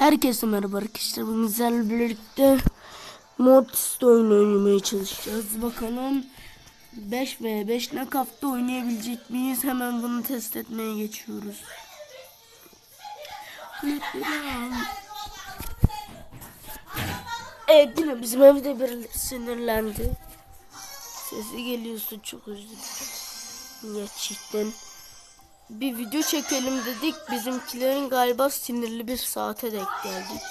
Herkese merhaba arkadaşlar. Bugün sizlerle birlikte Mortis oyunu oynamaya çalışacağız. Bakalım 5 ve 5 nakafta oynayabilecek miyiz? Hemen bunu test etmeye geçiyoruz. Evet yine bizim evde birileri sinirlendi. Sesi geliyorsa çok dilerim. Gerçekten bir video çekelim dedik. Bizimkilerin galiba sinirli bir saate denk geldik.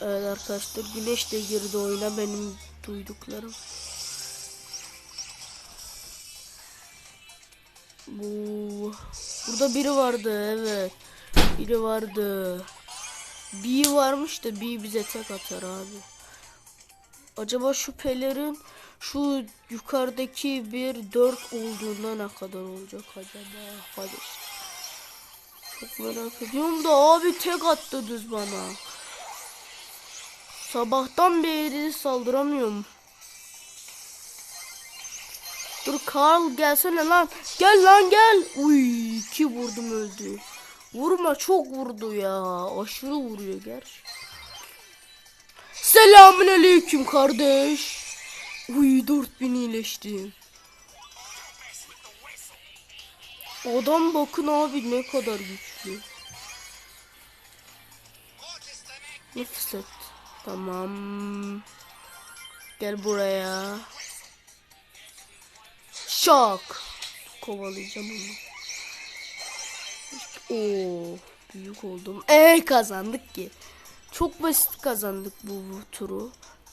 Evet arkadaşlar güneş de girdi oyuna benim duyduklarım. Bu burada biri vardı evet. Biri vardı. Bir varmış da bir bize tek atar abi. Acaba şu pelerin şu yukarıdaki bir dört olduğunda ne kadar olacak acaba? Hadi. Çok merak ediyorum da abi tek attı düz bana. Sabahtan beri saldıramıyorum. Dur Karl gelsene lan. Gel lan gel. Uy iki vurdum öldü. Vurma çok vurdu ya. Aşırı vuruyor gerçi. Selamun aleyküm kardeş. Uy 4000 iyileştim. Adam bakın abi ne kadar güçlü. Nefes et. Tamam. Gel buraya. Şak. Kovalayacağım onu. Oo, büyük oldum. Ee kazandık ki. Çok basit kazandık bu, bu turu.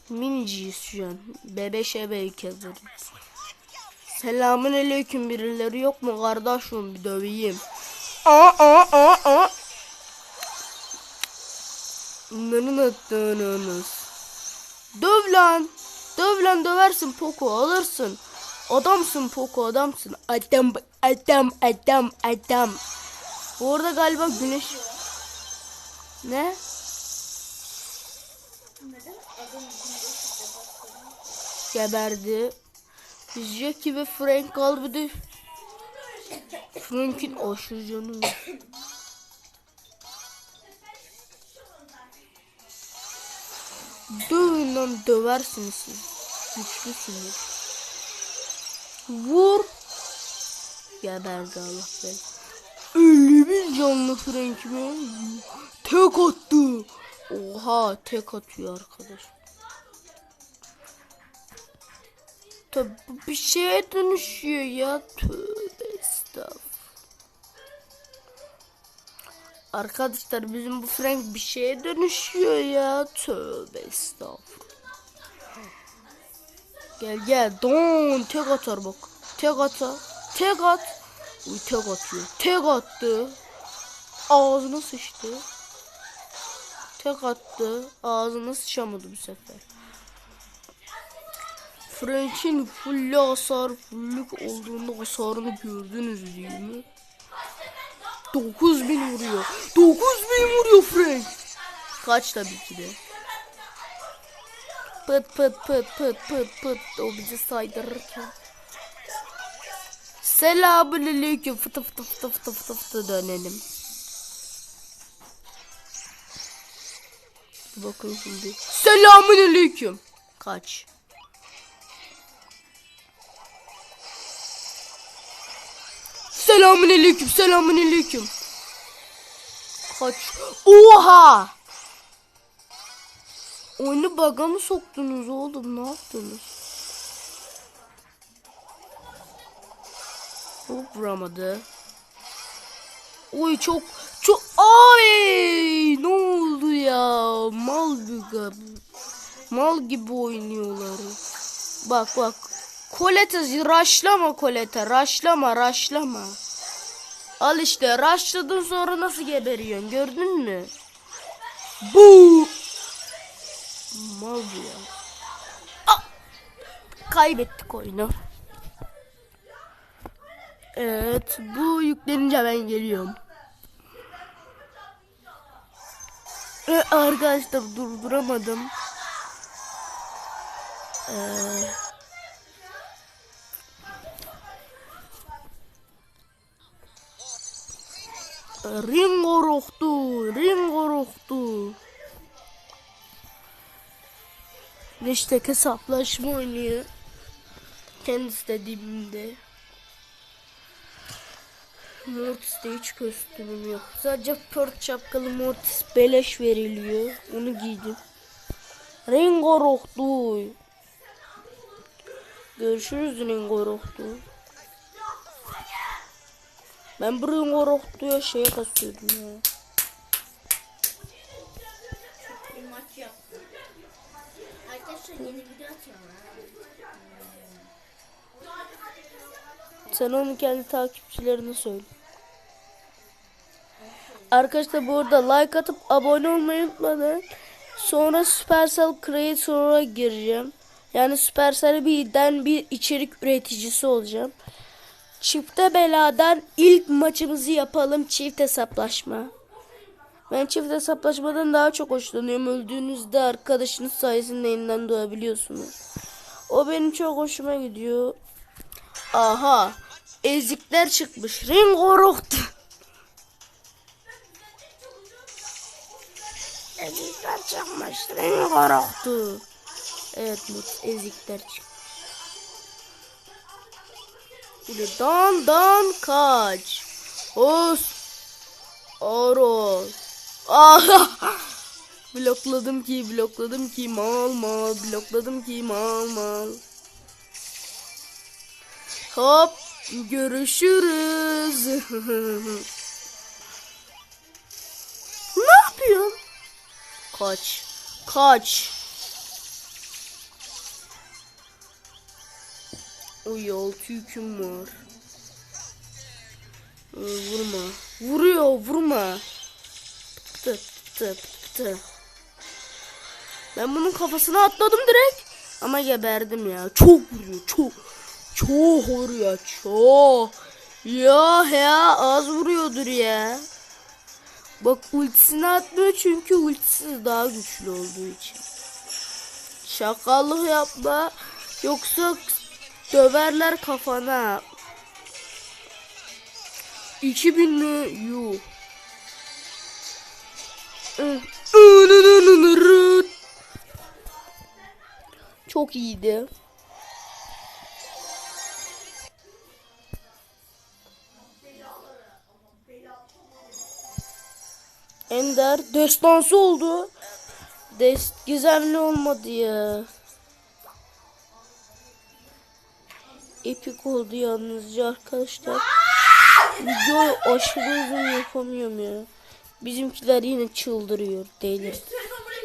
Miniciyiz şu an. Bebeşe belki hazırız. Selamun aleyküm birileri yok mu kardeşim bir döveyim. Aa aa aa aa. Bunların attığınız. Döv lan. Döv lan döversin Poco alırsın. Adamsın Poco adamsın. Adam adam adam adam. Bu arada galiba güneş. Ne? Geberdi. Jackie ve Frank kaldı bir de Frank'in aşırı canı. Dövün lan döversiniz siz. Güçlüsünüz. Vur. Geberdi Allah be. 50 bin canlı Frank mi? Tek attı. Oha tek atıyor arkadaş. Tabi bir şeye dönüşüyor ya. Tövbe estağfurullah. Arkadaşlar bizim bu Frank bir şeye dönüşüyor ya. Tövbe estağfurullah. Gel gel. Don tek atar bak. Tek atar. Tek at. Uy tek atıyor. Tek attı. Ağzına sıçtı. Tek attı. Ağzına sıçamadı bu sefer. Frank'in full hasar, fullük olduğunda hasarını gördünüz değil mi? 9000 vuruyor. 9000 vuruyor Frank. Kaç tabii ki de. Pıt pıt pıt pıt pıt pıt o bizi saydırırken. Selamun aleyküm fıtı fıtı fıtı fıtı fıtı fıtı dönelim. Bakın şimdi. Selamun aleyküm. Kaç. Selamun aleyküm, selamun aleyküm. Kaç. Oha! Oyunu baga mı soktunuz oğlum? Ne yaptınız? Çok vuramadı. Oy çok çok ay ne oldu ya? Mal gibi mal gibi oynuyorlar. Bak bak. Kolete raşlama kolete raşlama raşlama. Al işte raşladın sonra nasıl geberiyorsun gördün mü? Bu mal ya. Ah! Kaybettik oyunu. Evet bu yüklenince ben geliyorum. Ee, arkadaşlar durduramadım. Ee, Ringo ruhtu. Ringo ruhtu. İşte hesaplaşma oynuyor. Kendi istediğimde. Mortis'te hiç kostümüm yok. Sadece pört şapkalı Mortis beleş veriliyor. Onu giydim. Ringo ruhtu. Görüşürüz Ringo ruhtu. Ben bu Ringo ruhtuya şeye kasıyordum ya. Sen onu kendi takipçilerine söyle. Arkadaşlar bu arada like atıp abone olmayı unutmayın. Sonra Supercell Creator'a gireceğim. Yani Supercell birden bir içerik üreticisi olacağım. Çifte beladan ilk maçımızı yapalım çift hesaplaşma. Ben çift hesaplaşmadan daha çok hoşlanıyorum. Öldüğünüzde arkadaşınız sayesinde yeniden doğabiliyorsunuz. O benim çok hoşuma gidiyor. Aha. Ezikler çıkmış. Ringo ruhtu. Ezikler çıkmış. Ringo ruhtu. Evet ezikler çıkmış. Böyle dan kaç. Os. Oro. Ah. blokladım ki blokladım ki mal mal blokladım ki mal mal. Hop görüşürüz. ne yapıyorsun? Kaç. Kaç. Oy altı yüküm var. Ee, vurma. Vuruyor vurma. Pıtı pıtı pıtı. Ben bunun kafasına atladım direkt. Ama geberdim ya. Çok vuruyor çok. Çok vuruyor çok. Ya ya az vuruyordur ya. Bak ultisini atmıyor çünkü ultisi daha güçlü olduğu için. Şakallık yapma. Yoksa döverler kafana. 2000 mi? Yuh. Çok iyiydi. Ender destansı oldu. Dest gizemli olmadı ya. Epik oldu yalnızca arkadaşlar. Videoyu aşırı uzun yapamıyorum ya. Bizimkiler yine çıldırıyor delir. Telefon buraya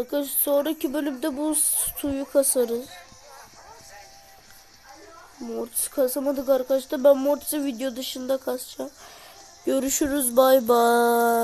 Arkadaşlar sonraki bölümde bu suyu kasarız. Mortis kasamadık arkadaşlar. Ben Mortis'i video dışında kasacağım. Görüşürüz bay bay.